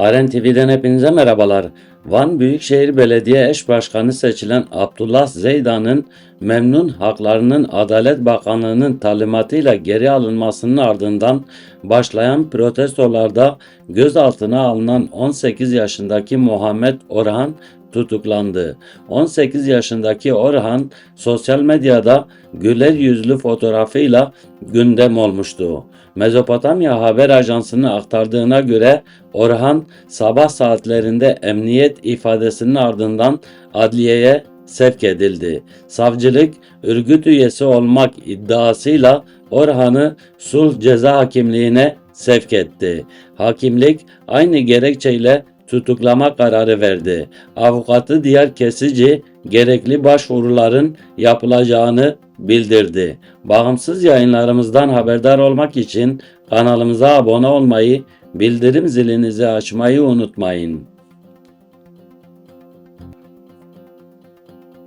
Aren TV'den hepinize merhabalar. Van Büyükşehir Belediye Eş Başkanı seçilen Abdullah Zeydan'ın memnun haklarının Adalet Bakanlığı'nın talimatıyla geri alınmasının ardından başlayan protestolarda gözaltına alınan 18 yaşındaki Muhammed Orhan tutuklandı. 18 yaşındaki Orhan sosyal medyada güler yüzlü fotoğrafıyla gündem olmuştu. Mezopotamya Haber Ajansı'nın aktardığına göre Orhan sabah saatlerinde emniyet ifadesinin ardından adliyeye sevk edildi. Savcılık örgüt üyesi olmak iddiasıyla Orhan'ı sulh ceza hakimliğine sevk etti. Hakimlik aynı gerekçeyle tutuklama kararı verdi. Avukatı Diyar Kesici gerekli başvuruların yapılacağını bildirdi. Bağımsız yayınlarımızdan haberdar olmak için kanalımıza abone olmayı, bildirim zilinizi açmayı unutmayın.